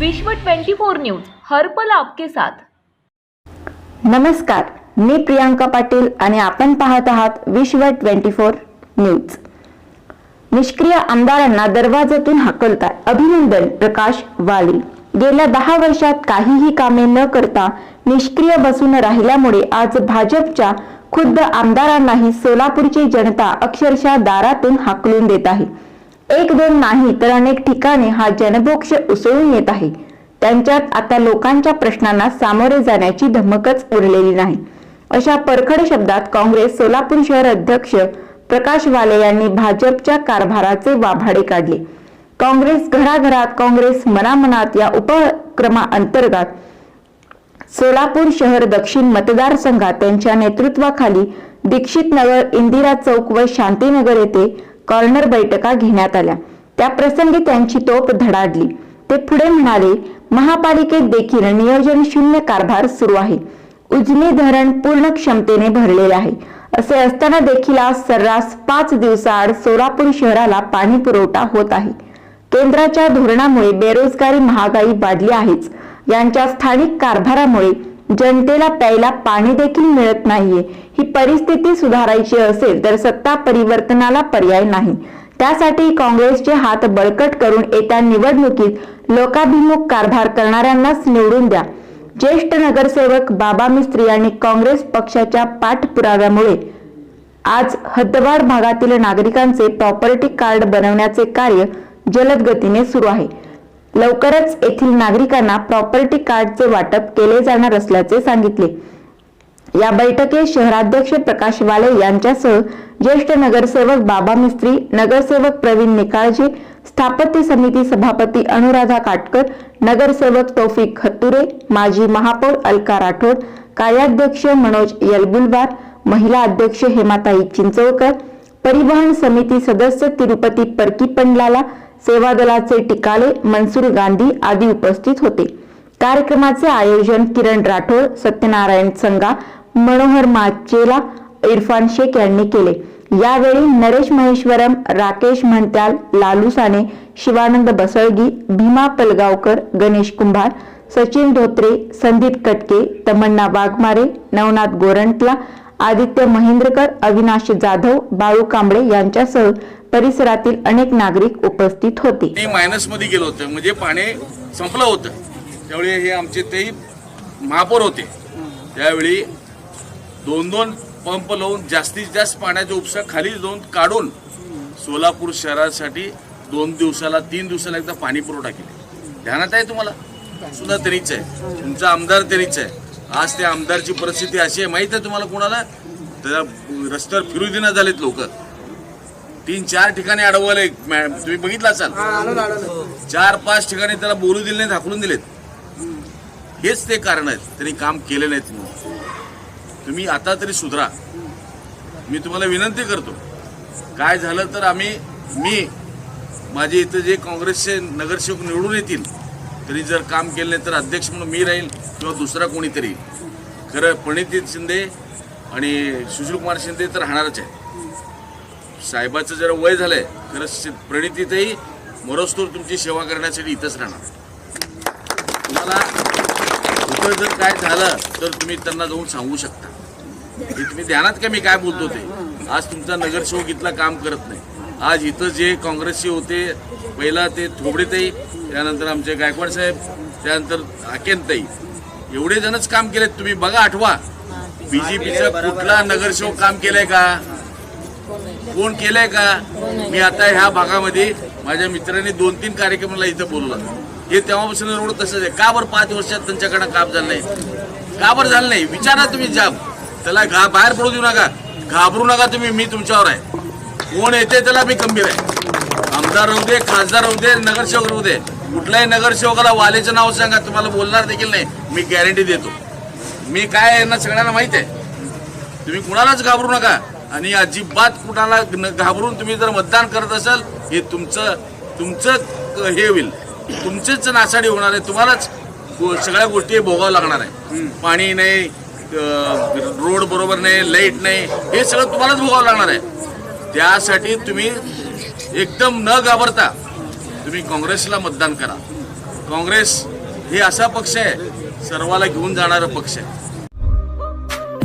विश्व 24 न्यूज हर्पल आपके साथ. नमस्कार मी प्रियांका पाटील आणि आपण पाहत आहात विश्व ट्वेंटी फोर न्यूज. निष्क्रिय आमदारांना दरवाजातून हाकलतात अभिनंदन प्रकाश वाली. गेल्या दहा वर्षात काहीही कामे न करता निष्क्रिय बसून राहिल्यामुळे आज भाजपच्या खुद्द आमदारांनाही सोलापूरची जनता अक्षरशः दारातून हाकलून देत आहे. एक दोन नाही तर अनेक ठिकाणी हा जनभोक्ष उसळून येत आहे. त्यांच्यात आता लोकांच्या प्रश्नांना सामोरे जाण्याची धमकच उरलेली नाही. अशा परखड शब्दात काँग्रेस सोलापूर शहर अध्यक्ष प्रकाश वाले यांनी भाजपच्या कारभाराचे वाभाडे काढले. काँग्रेस घराघरात काँग्रेस मनामनात या उपक्रमाअंतर्गत सोलापूर शहर दक्षिण मतदारसंघात त्यांच्या नेतृत्वाखाली दीक्षित नगर इंदिरा चौक व शांतीनगर येथे कॉर्नर बैठका घेण्यात आल्या. त्या प्रसंगी त्यांची तोप धडाडली. ते पुढे म्हणाले महापालिकेत देखील नियोजन शून्य कारभार सुरू आहे. उजनी धरण पूर्ण क्षमतेने भरलेले आहे. असे असताना देखील आज सर्रास पाच दिवसाआड सोलापूर शहराला पाणी पुरवठा होत आहे. केंद्राच्या धोरणामुळे बेरोजगारी महागाई वाढली आहेच. यांच्या स्थानिक कारभारामुळे जनतेला प्यायला पाणी देखील मिळत नाहीये. ही परिस्थिती सुधारायची असेल तर सत्ता परिवर्तनाला पर्याय नाही. त्यासाठी काँग्रेसचे हात बळकट करून येत्या निवडणुकीत लोकाभिमुख कारभार करणाऱ्यांनाच निवडून द्या. ज्येष्ठ नगरसेवक बाबा मिस्त्री यांनी काँग्रेस पक्षाच्या पाठपुराव्यामुळे आज हद्दवाड भागातील नागरिकांचे प्रॉपर्टी कार्ड बनवण्याचे कार्य जलद गतीने सुरू आहे. लवकरच येथील नागरिकांना प्रॉपर्टी कार्डचे वाटप केले जाणार असल्याचे सांगितले. या बैठकीत शहराध्यक्ष प्रकाश वाले यांच्यासह ज्येष्ठ नगरसेवक बाबा मिस्त्री नगरसेवक प्रवीण निकाळजे स्थापत्य समिती सभापती अनुराधा काटकर नगरसेवक तौफिक खत्तुरे माजी महापौर अलका राठोड कार्याध्यक्ष मनोज यलगुलवार महिला अध्यक्ष हेमाताई चिंचोळकर परिवहन समिती सदस्य तिरुपती परकी पंडलाला सेवा दलाचे टिकाले मनसूर गांधी आदी उपस्थित होते. कार्यक्रमाचे आयोजन किरण राठोड सत्यनारायण संगा मनोहर माचेला इरफान शेख यांनी केले. यावेळी नरेश महेश्वरम राकेश म्हणत्याल लालू साने शिवानंद बसळगी भीमा पलगावकर गणेश कुंभार सचिन धोत्रे संदीप कटके तमन्ना वाघमारे नवनाथ गोरंटला आदित्य महेंद्रकर अविनाश जाधव बाळू कांबळे यांच्यासह परिसरातील अनेक नागरिक उपस्थित होते. मायनसमध्ये गेलो होतं. म्हणजे पाणी संपलं होतं. त्यावेळी हे आमचे ते महापौर होते. त्यावेळी दोन दोन पंप लावून जास्तीत जास्त पाण्याचा उपसा खाली जाऊन काढून सोलापूर शहरासाठी दोन दिवसाला तीन दिवसाला एकदा पाणी पुरवठा केला. ध्यानात आहे तुम्हाला? सुद्धा तरीच आहे. तुमचा आमदार तरीच आहे. आज त्या आमदारची परिस्थिती अशी आहे. माहीत आहे तुम्हाला कोणाला? त्याला रस्त्यावर फिरू देण्यात झालेत लोक. तीन चार ठिकाणी अडवले तुम्ही बघितलं असाल? चार पाच ठिकाणी त्याला बोलू दिले नाहीत हाकलून दिलेत. हेच ते कारण आहेत. त्यांनी काम केले नाहीत म्हणून तुम्ही आता तरी सुधरा. मी तुम्हाला विनंती करतो. काय झालं तर आम्ही मी माझे इथं जे काँग्रेसचे नगरसेवक निवडून येतील तरी जर काम केलं नाही तर अध्यक्ष म्हणून मी राहील किंवा दुसरा कोणीतरी. खरं प्रणिती शिंदे आणि सुशीलकुमार शिंदे तर राहणारच आहे साहेबाचं जरा वय झालंय खरं प्रणितीतही मरोस्तोर तुमची सेवा करण्यासाठी इथंच राहणार. तुम्हाला इथं जर काय झालं तर तुम्ही त्यांना जाऊन सांगू शकता. हे तुम्ही ध्यानात का मी काय बोलतो ते? आज तुमचा नगरसेवक इथला काम करत नाही. आज इथं जे काँग्रेसचे होते पहिला ते थोबडेताई त्यानंतर आमचे गायकवाड साहेब त्यानंतर आकेनताई एवढे जणच काम केलेत तुम्ही बघा आठवा. बीजेपीचा कुठला नगरसेवक काम केलंय का? कोण केलंय का? मी आता ह्या भागामध्ये माझ्या मित्रांनी दोन तीन कार्यक्रमाला इथं बोलवलं. हे तेव्हापासून रोड तसंच आहे. का बरं पाच वर्षात त्यांच्याकडे काम झालं नाही? का बरं झालं नाही? विचारा तुम्ही जाब त्याला घा बाहेर पडू देऊ नका. घाबरू नका तुम्ही. मी तुमच्यावर आहे. कोण येते त्याला मी गंभीर आहे. आमदार राहू दे खासदार राहू दे नगरसेवक राहू दे. कुठल्याही नगरसेवकाला वालेचं नाव सांगा. तुम्हाला बोलणार देखील नाही. मी गॅरंटी देतो. मी काय यांना सगळ्यांना माहीत आहे. तुम्ही कुणालाच घाबरू नका. आणि अजिबात कुणाला घाबरून तुम्ही जर मतदान करत असाल हे तुमचं तुमचं हे होईल. तुमचेच नासाडी होणार आहे. तुम्हालाच सगळ्या गोष्टी भोगावं लागणार आहे. पाणी नाही रोड बरोबर नाही लाइट नाही हे सगळं तुम्हालाच भोगावं लागणार आहे. त्यासाठी तुम्ही एकदम न घाबरता तुम्ही काँग्रेसला मतदान करा. काँग्रेस हे असा पक्ष आहे सर्वाला घेऊन जाणारा पक्ष आहे.